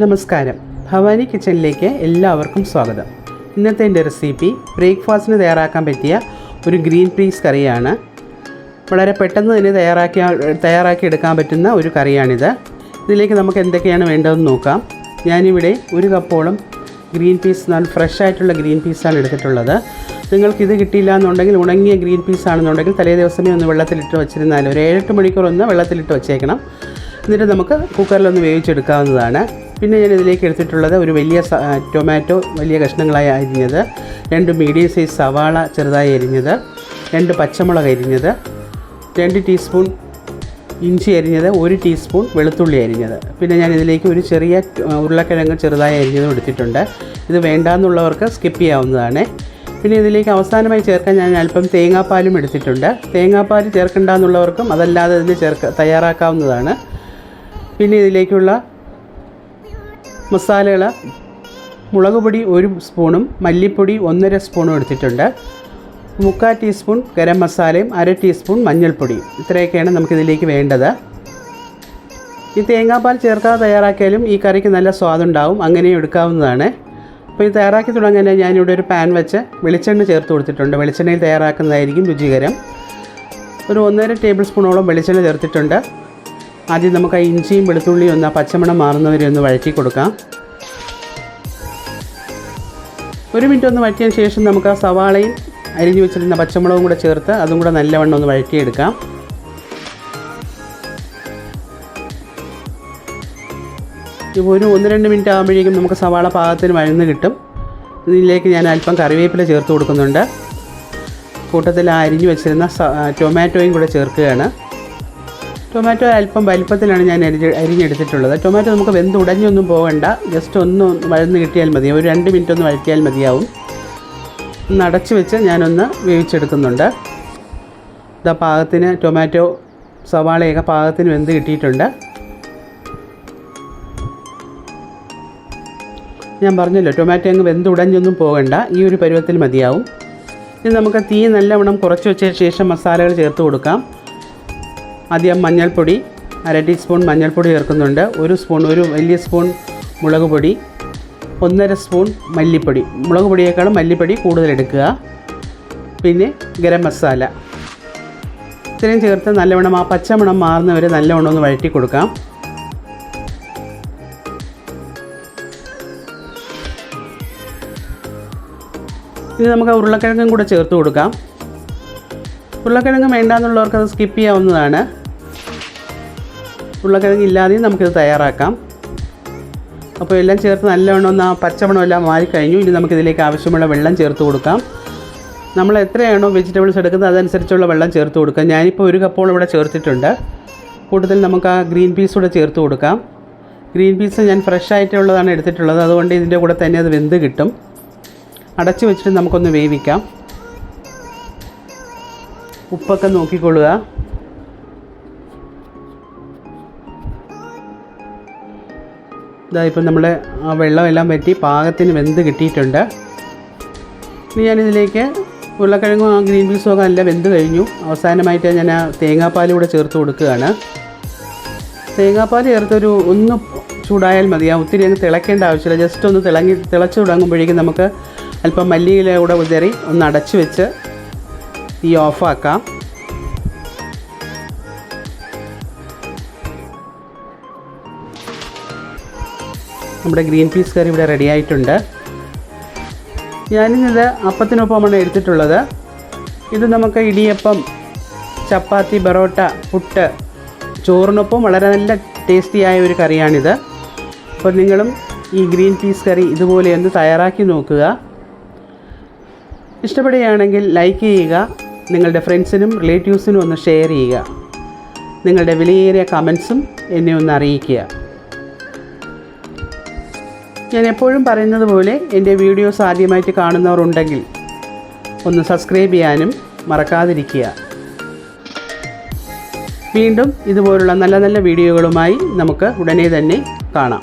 നമസ്കാരം. ഭവാനി കിച്ചണിലേക്ക് എല്ലാവർക്കും സ്വാഗതം. ഇന്നത്തെ എന്റെ റെസിപ്പി ബ്രേക്ക്ഫാസ്റ്റിന് തയ്യാറാക്കാൻ പറ്റിയ ഒരു ഗ്രീൻ പീസ് കറിയാണ്. വളരെ പെട്ടെന്ന് തന്നെ തയ്യാറാക്കി തയ്യാറാക്കി എടുക്കാൻ പറ്റുന്ന ഒരു കറിയാണിത്. ഇതിലേക്ക് നമുക്ക് എന്തൊക്കെയാണ് വേണ്ടതെന്ന് നോക്കാം. ഞാനിവിടെ ഒരു കപ്പോളം ഗ്രീൻ പീസ് നല്ല ഫ്രഷ് ആയിട്ടുള്ള ഗ്രീൻ പീസാണ് എടുത്തിട്ടുള്ളത്. നിങ്ങൾക്കിത് കിട്ടിയില്ല എന്നുണ്ടെങ്കിൽ ഉണങ്ങിയ ഗ്രീൻ പീസ് ആണെന്നുണ്ടെങ്കിൽ തലേ ദിവസമേ ഒന്ന് വെള്ളത്തിലിട്ട് വെച്ചിരുന്നാൽ ഒരു ഏഴെട്ട് മണിക്കൂർ ഒന്ന് വെള്ളത്തിലിട്ട് വെച്ചേക്കണം. എന്നിട്ട് നമുക്ക് കുക്കറിലൊന്ന് വേവിച്ചെടുക്കാവുന്നതാണ്. പിന്നെ ഞാൻ ഇതിലേക്ക് എടുത്തിട്ടുള്ളത് ഒരു വലിയ ടൊമാറ്റോ വലിയ കഷ്ണങ്ങളായി അരിഞ്ഞത്. രണ്ട് മീഡിയം സൈസ് സവാള ചെറുതായി അരിഞ്ഞത്. രണ്ട് പച്ചമുളക് അരിഞ്ഞത്. രണ്ട് ടീസ്പൂൺ ഇഞ്ചി അരിഞ്ഞത്. ഒരു ടീസ്പൂൺ വെളുത്തുള്ളി അരിഞ്ഞത്. പിന്നെ ഞാൻ ഇതിലേക്ക് ഒരു ചെറിയ ഉരുളക്കിഴങ്ങ് ചെറുതായി അരിഞ്ഞതും എടുത്തിട്ടുണ്ട്. ഇത് വേണ്ടാന്നുള്ളവർക്ക് സ്കിപ്പ് ചെയ്യാവുന്നതാണ്. പിന്നെ ഇതിലേക്ക് അവസാനമായി ചേർക്കാൻ ഞാൻ അല്പം തേങ്ങാപ്പാലും എടുത്തിട്ടുണ്ട്. തേങ്ങാപ്പാൽ ചേർക്കണ്ടെന്നുള്ളവർക്കും അതല്ലാതെ ഇതിന് ചേർക്ക തയ്യാറാക്കാവുന്നതാണ്. പിന്നെ ഇതിലേക്കുള്ള മസാലകൾ മുളക് പൊടി ഒരു സ്പൂണും മല്ലിപ്പൊടി ഒന്നര സ്പൂണും എടുത്തിട്ടുണ്ട്. മുക്കാൽ ടീസ്പൂൺ ഗരം മസാലയും അര ടീസ്പൂൺ മഞ്ഞൾപ്പൊടിയും. ഇത്രയൊക്കെയാണ് നമുക്കിതിലേക്ക് വേണ്ടത്. ഈ തേങ്ങാപ്പാൽ ചേർക്കാതെ തയ്യാറാക്കിയാലും ഈ കറിക്ക് നല്ല സ്വാദുണ്ടാവും അങ്ങനെ എടുക്കാവുന്നതാണ്. അപ്പോൾ ഇത് തയ്യാറാക്കി തുടങ്ങാൻ ഞാനിവിടെ ഒരു പാൻ വെച്ച് വെളിച്ചെണ്ണ ചേർത്ത് കൊടുത്തിട്ടുണ്ട്. വെളിച്ചെണ്ണയിൽ തയ്യാറാക്കുന്നതായിരിക്കും രുചികരം. ഒരു ഒന്നര ടേബിൾ സ്പൂണോളം വെളിച്ചെണ്ണ ചേർത്തിട്ടുണ്ട്. ആദ്യം നമുക്ക് ആ ഇഞ്ചിയും വെളുത്തുള്ളിയും ഒന്ന് ആ പച്ചമണം മാറുന്നവരെ ഒന്ന് വഴറ്റി കൊടുക്കാം. ഒരു മിനിറ്റ് ഒന്ന് വഴറ്റിയതിന് ശേഷം നമുക്ക് ആ സവാളയും അരിഞ്ഞു വെച്ചിരുന്ന പച്ചമുളകും കൂടെ ചേർത്ത് അതും കൂടെ നല്ലവണ്ണം ഒന്ന് വഴറ്റിയെടുക്കാം. ഒരു ഒന്ന് രണ്ട് മിനിറ്റ് ആകുമ്പോഴേക്കും നമുക്ക് സവാള പാകത്തിന് വഴന്ന് കിട്ടും. ഇതിലേക്ക് ഞാൻ അല്പം കറിവേപ്പില ചേർത്ത് കൊടുക്കുന്നുണ്ട്. കൂട്ടത്തിൽ അരിഞ്ഞു വെച്ചിരുന്ന ടൊമാറ്റോയും കൂടെ ചേർക്കുകയാണ്. ടൊമാറ്റോ അല്പം വലിപ്പത്തിലാണ് ഞാൻ അരിഞ്ഞ് അരിഞ്ഞെടുത്തിട്ടുള്ളത്. ടൊമാറ്റോ നമുക്ക് വെന്ത് ഉടഞ്ഞൊന്നും പോകണ്ട ജസ്റ്റ് ഒന്ന് വഴന്ന് കിട്ടിയാൽ മതി. ഒരു രണ്ട് മിനിറ്റ് ഒന്ന് വഴറ്റിയാൽ മതിയാവും. ഒന്ന് അടച്ച് വെച്ച് ഞാനൊന്ന് വേവിച്ചെടുക്കുന്നുണ്ട്. ഇതാ പാകത്തിന് ടൊമാറ്റോ സവാളയൊക്കെ പാകത്തിന് വെന്ത് കിട്ടിയിട്ടുണ്ട്. ഞാൻ പറഞ്ഞല്ലോ ടൊമാറ്റോ അങ്ങ് വെന്ത് ഉടഞ്ഞൊന്നും പോകണ്ട ഈ ഒരു പരുവത്തിൽ മതിയാവും. ഇനി നമുക്ക് തീ നല്ലവണ്ണം കുറച്ച് വെച്ചതിന് ശേഷം മസാലകൾ ചേർത്ത് കൊടുക്കാം. ആദ്യം മഞ്ഞൾപ്പൊടി അര ടീസ്പൂൺ മഞ്ഞൾപ്പൊടി ചേർക്കുന്നുണ്ട്. ഒരു സ്പൂൺ ഒരു വലിയ സ്പൂൺ മുളക് പൊടി ഒന്നര സ്പൂൺ മല്ലിപ്പൊടി. മുളക് പൊടിയേക്കാളും മല്ലിപ്പൊടി കൂടുതലെടുക്കുക പിന്നെ ഗരം മസാല. ഇത്രയും ചേർത്ത് നല്ലവണ്ണം ആ പച്ചമണം മാറുന്നവരെ നല്ലവണ്ണം ഒന്ന് വഴറ്റി കൊടുക്കാം. ഇനി നമുക്ക് ഉരുളക്കിഴങ്ങും കൂടെ ചേർത്ത് കൊടുക്കാം. ഉരുളക്കിഴങ്ങ് വേണ്ടാന്നുള്ളവർക്ക് അത് സ്കിപ്പ് ചെയ്യാവുന്നതാണ്. ഉരുളക്കിഴങ്ങ് ഇല്ലാതെയും നമുക്കിത് തയ്യാറാക്കാം. അപ്പോൾ എല്ലാം ചേർത്ത് നല്ലവണ്ണം ഒന്ന് ആ പച്ചമണം എല്ലാം മാറിക്കഴിഞ്ഞു ഇനി നമുക്കിതിലേക്ക് ആവശ്യമുള്ള വെള്ളം ചേർത്ത് കൊടുക്കാം. നമ്മൾ എത്രയാണോ വെജിറ്റബിൾസ് എടുക്കുന്നത് അതനുസരിച്ചുള്ള വെള്ളം ചേർത്ത് കൊടുക്കാം. ഞാനിപ്പോൾ ഒരു കപ്പോളം ഇവിടെ ചേർത്തിട്ടുണ്ട്. കൂടുതൽ നമുക്ക് ആ ഗ്രീൻ പീസ് കൂടെ ചേർത്ത് കൊടുക്കാം. ഗ്രീൻ പീസ് ഞാൻ ഫ്രഷ് ആയിട്ടുള്ളതാണ് എടുത്തിട്ടുള്ളത്. അതുകൊണ്ട് ഇതിന്റെ കൂടെ തന്നെ അത് വെന്ത് കിട്ടും. അടച്ചു വെച്ചിട്ട് നമുക്കൊന്ന് വേവിക്കാം. ഉപ്പൊക്കെ നോക്കിക്കൊള്ളുക. ഇതാ ഇപ്പം നമ്മൾ വെള്ളമെല്ലാം വറ്റി പാകത്തിന് വെന്ത് കിട്ടിയിട്ടുണ്ട്. ഇനി ഞാനിതിലേക്ക് ഉരുളക്കിഴങ്ങും ആ ഗ്രീൻ പീസും ഒക്കെ നല്ല വെന്ത് കഴിഞ്ഞു. അവസാനമായിട്ട് ഞാൻ ആ തേങ്ങാപ്പാൽ കൂടെ ചേർത്ത് കൊടുക്കുകയാണ്. തേങ്ങാപ്പാൽ ചേർത്തൊരു ഒന്ന് ചൂടായാൽ മതി. ആ ഒത്തിരി അങ്ങ് തിളയ്ക്കേണ്ട ആവശ്യമില്ല. ജസ്റ്റ് ഒന്ന് തിളങ്ങി തിളച്ച് തുടങ്ങുമ്പോഴേക്കും നമുക്ക് അല്പം മല്ലിയില കൂടെ ഉതറി ഒന്ന് അടച്ച് വെച്ച് ഈ ഓഫാക്കാം. നമ്മുടെ ഗ്രീൻ പീസ് കറി ഇവിടെ റെഡി ആയിട്ടുണ്ട്. ഞാനിന്നത് അപ്പത്തിനൊപ്പമാണ് എടുത്തിട്ടുള്ളത്. ഇത് നമുക്ക് ഇടിയപ്പം ചപ്പാത്തി ബറോട്ട പുട്ട് ചോറിനൊപ്പം വളരെ നല്ല ടേസ്റ്റിയായ ഒരു കറിയാണിത്. അപ്പോൾ നിങ്ങളും ഈ ഗ്രീൻ പീസ് കറി ഇതുപോലെ ഒന്ന് തയ്യാറാക്കി നോക്കുക. ഇഷ്ടപ്പെടുകയാണെങ്കിൽ ലൈക്ക് ചെയ്യുക. നിങ്ങളുടെ ഫ്രണ്ട്സിനും റിലേറ്റീവ്സിനും ഒന്ന് ഷെയർ ചെയ്യുക. നിങ്ങളുടെ വിലയേറിയ കമൻസും എന്നെ ഒന്ന് അറിയിക്കുക. ഞാൻ എപ്പോഴും പറയുന്നത് പോലെ എന്റെ വീഡിയോസ് ആദ്യമായിട്ട് കാണുന്നവരുണ്ടെങ്കിൽ ഒന്ന് സബ്സ്ക്രൈബ് ചെയ്യാനും മറക്കാതിരിക്കുക. വീണ്ടും ഇതുപോലുള്ള നല്ല നല്ല വീഡിയോകളുമായി നമുക്ക് ഉടനെ തന്നെ കാണാം.